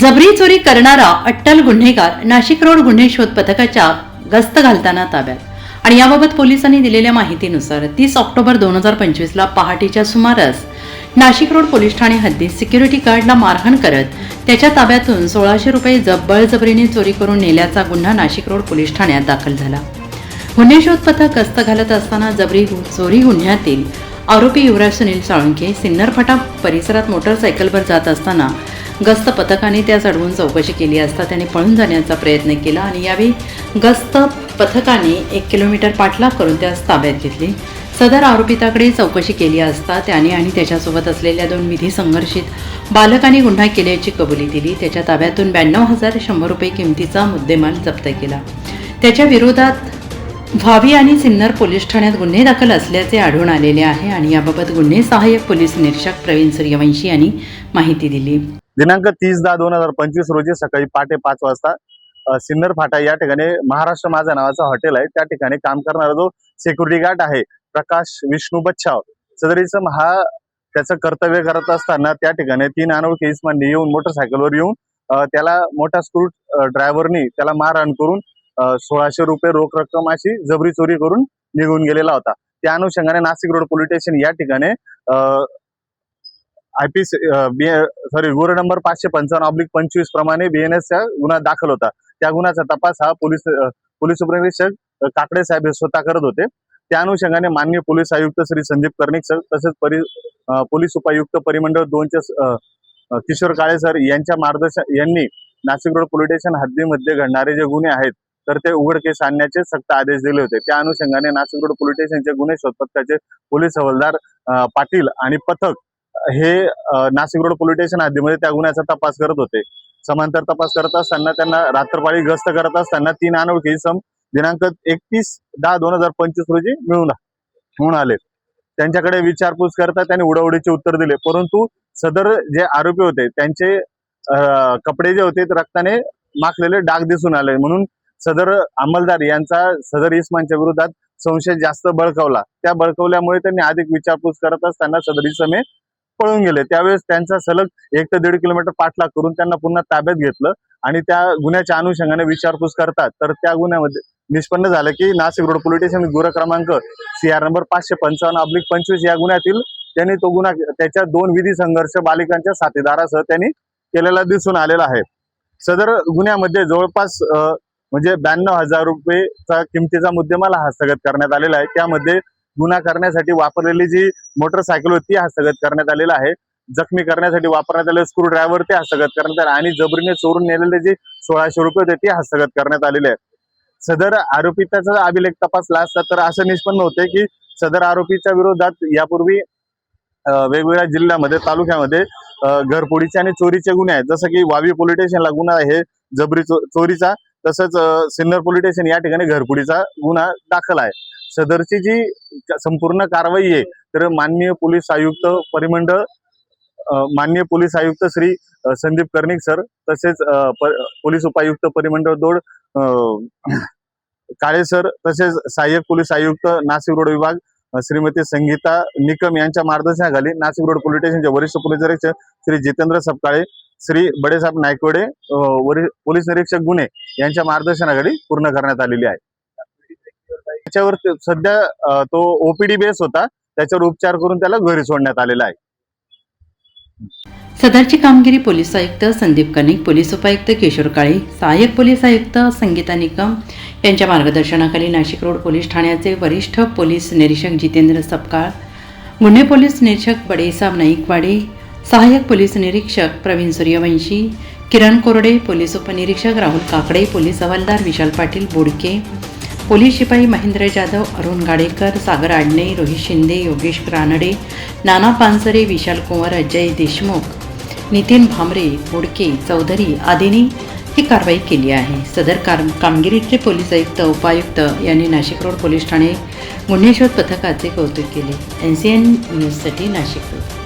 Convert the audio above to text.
जबरी चोरी करणारा अट्टल गुन्हेगार नाशिक रोड गुन्हे शोध पथकाच्या गस्त घालताना ताब्यात. आणि याबाबत पोलिसांनी दिलेल्या माहितीनुसार तीस ऑक्टोबर दोन हजार पंचवीसला पहाटेच्या सुमारास नाशिक रोड पोलीस ठाणे हद्दीत सिक्युरिटी गार्डला मारहाण करत त्याच्या ताब्यातून सोळाशे रुपये जब बळजबरीने चोरी करून नेल्याचा गुन्हा नाशिक रोड पोलीस ठाण्यात दाखल झाला. गुन्हे शोध पथक गस्त घालत असताना जबरी गु- चोरी गुन्ह्यातील आरोपी युवराज सुनील साळुंके सिन्नरफटा परिसरात मोटरसायकलवर जात असताना गस्त पथकाने त्यास अडवून चौकशी केली असता त्याने पळून जाण्याचा प्रयत्न केला आणि यावेळी गस्त पथकाने एक किलोमीटर पाठलाग करून त्यास ताब्यात घेतली. सदर आरोपिताकडे चौकशी केली असता त्याने आणि त्याच्यासोबत असलेल्या दोन विधी संघर्षित बालकाने गुन्हा केल्याची कबुली दिली. त्याच्या ताब्यातून ब्याण्णव हजार शंभर रुपये किमतीचा मुद्देमाल जप्त केला. त्याच्या विरोधात व्हावी आणि सिन्नर पोलीस ठाण्यात गुन्हे दाखल असल्याचे आढळून आलेले आहे आणि याबाबत गुन्हे सहाय्यक पोलीस निरीक्षक प्रवीण सूर्यवंशी यांनी माहिती दिली. दिनांक तीस दहा दोन हजार पंचवीस रोजी सकाळी पहाटे पाच वाजता सिन्नर फाटा या ठिकाणी महाराष्ट्र माझा नावाचं हॉटेल आहे. त्या ठिकाणी काम करणारा जो सिक्युरिटी गार्ड आहे प्रकाश विष्णू बच्छाव सदरीचं हा त्याचं कर्तव्य करत असताना त्या ठिकाणी तीन अनोळखी इसमांनी येऊन मोटरसायकलवर येऊन त्याला मोठा स्क्रू ड्रायव्हरनी त्याला मारहाण करून सोळाशे रुपये रोख रक्कम अशी जबरी चोरी करून निघून गेलेला होता. त्या अनुषंगाने नाशिक रोड पोलीस स्टेशन या ठिकाणी आय पी सॉरी गुन्हा नंबर पाचशे पंचावन्न ऑब्लिक पंचवीस प्रमाणे बीएनएसचा गुन्हा दाखल होता. त्या गुन्ह्याचा तपास हा पोलीस पोलीस उपनिरीक्षक काकडे साहेब हे स्वतः करत होते. त्या अनुषंगाने माननीय पोलीस आयुक्त श्री संदीप कर्णिक सर तसेच परि पोलीस उपायुक्त परिमंडळ दोनचे किशोर काळे सर यांच्या मार्गदर्शन यांनी नाशिक रोड पोलीस स्टेशन हद्दीमध्ये घडणारे जे गुन्हे आहेत तर ते उघडकीस आणण्याचे सक्त आदेश दिले होते. त्या अनुषंगाने नाशिक रोड पोलीस स्टेशनचे गुन्हे शोध पथकाचे पोलीस हवालदार पाटील आणि पथक हे नाशिक रोड पोलीस स्टेशन हद्दीमध्ये त्या गुन्ह्याचा तपास करत होते. समांतर तपास करत असताना त्यांना रात्रपाळी गस्त करत असताना तीन अनोळखी इसम दिनांक एकतीस दहा दोन हजार पंचवीस रोजी मिळून मिळून आले. त्यांच्याकडे विचारपूस करता त्यांनी उडवडीचे उत्तर दिले. परंतु सदर जे आरोपी होते त्यांचे कपडे जे होते ते रक्ताने माखलेले डाग दिसून आले. म्हणून सदर अंमलदार यांचा सदर इस्मानच्या विरोधात संशय जास्त बळकावला. त्या बळकवल्यामुळे त्यांनी अधिक विचारपूस करत असताना सदर इसमे पळून गेले. त्यावेळेस त्यांचा सलग एक ते दीड किलोमीटर पाठलाग करून त्यांना पुन्हा ताब्यात घेतलं आणि त्या गुन्ह्याच्या अनुषंगाने विचारपूस करतात. तर त्या गुन्ह्यामध्ये निष्पन्न झालं की नाशिक रोड पोलीस स्टेशन गुन्हा क्रमांक सी आर नंबर पाचशे पंचावन्न अब्लिक पंचवीस या गुन्ह्यातील त्यांनी तो गुन्हा त्याच्या दोन विधी संघर्ष बालिकांच्या साथीदारासह त्यांनी केलेला दिसून आलेला आहे. सदर गुन्ह्यामध्ये जवळपास म्हणजे ब्याण्णव हजार रुपयेचा किमतीचा मुद्देमाला हस्तगत करण्यात आलेला आहे. त्यामध्ये गुन्हा करण्यासाठी वापरलेली जी मोटरसायकल होती ती हस्तगत करण्यात आलेला आहे. जखमी करण्यासाठी वापरण्यात आलेले स्क्रू ड्रायव्हर ते हस्तगत करण्यात आले आणि जबरीने चोरून नेलेले जे सोळाशे रुपये होते ते हस्तगत करण्यात आलेले आहे. सदर आरोपिताचा अभिलेख तपासला असता तर असं निष्पन्न होते की सदर आरोपीच्या विरोधात यापूर्वी वेगवेगळ्या जिल्ह्यामध्ये तालुक्यामध्ये घरपोडीचे आणि चोरीचे गुन्हे आहेत. जसं की वावी पोलीस स्टेशनला गुन्हा आहे जबरी चोरीचा. तसंच सिन्नर पोलीस स्टेशन या ठिकाणी घरपुडीचा गुन्हा दाखल आहे. सदरची जी संपूर्ण कारवाई आहे तर माननीय पोलीस आयुक्त परिमंडळ माननीय पोलीस आयुक्त श्री संदीप कर्णिक सर तसेच पोलीस उपायुक्त परिमंडळ दोड काळे सर तसेच सहाय्यक पोलीस आयुक्त नाशिक रोड विभाग श्रीमती संगीता निकम यांच्या मार्गदर्शनाखाली नाशिक रोड पोलीस स्टेशनचे वरिष्ठ पोलीस निरीक्षक श्री जितेंद्र सपकाळे श्री बडेसाहेब नायकवडे अ, वरि- पोलीस निरीक्षक गुन्हे यांच्या मार्गदर्शनाखाली पूर्ण करण्यात आलेली आहे. त्याच्यावर सध्या तो ओपीडी बेस होता. त्याच्यावर उपचार करून त्याला घरी सोडण्यात आलेला आहे. सदरची कामगिरी पोलीस आयुक्त संदीप कनिक पोलीस उपायुक्त किशोर काळे सहाय्यक पोलीस आयुक्त संगीता निकम यांच्या मार्गदर्शनाखाली नाशिक रोड पोलीस ठाण्याचे वरिष्ठ पोलीस निरीक्षक जितेंद्र सपकाळ गुन्हे पोलीस निरीक्षक बडेसाब नाईकवाडे सहाय्यक पोलीस निरीक्षक प्रवीण सूर्यवंशी किरण कोरडे पोलीस उपनिरीक्षक राहुल काकडे पोलीस हवालदार विशाल पाटील बोडके पोलीस शिपाई महेंद्र जाधव अरुण गाडेकर सागर आडणे रोहित शिंदे योगेश रानडे नाना पानसरे विशाल कुंवर अजय देशमुख नितीन भामरे बोडके चौधरी आदींनी ही कारवाई केली आहे. सदर कार कामगिरीचे पोलीस आयुक्त उपायुक्त यांनी नाशिक रोड पोलीस ठाणे गुन्हे शोध पथकाचे कौतुक केले. एन सी एन न्यूजसाठी नाशिक रोड.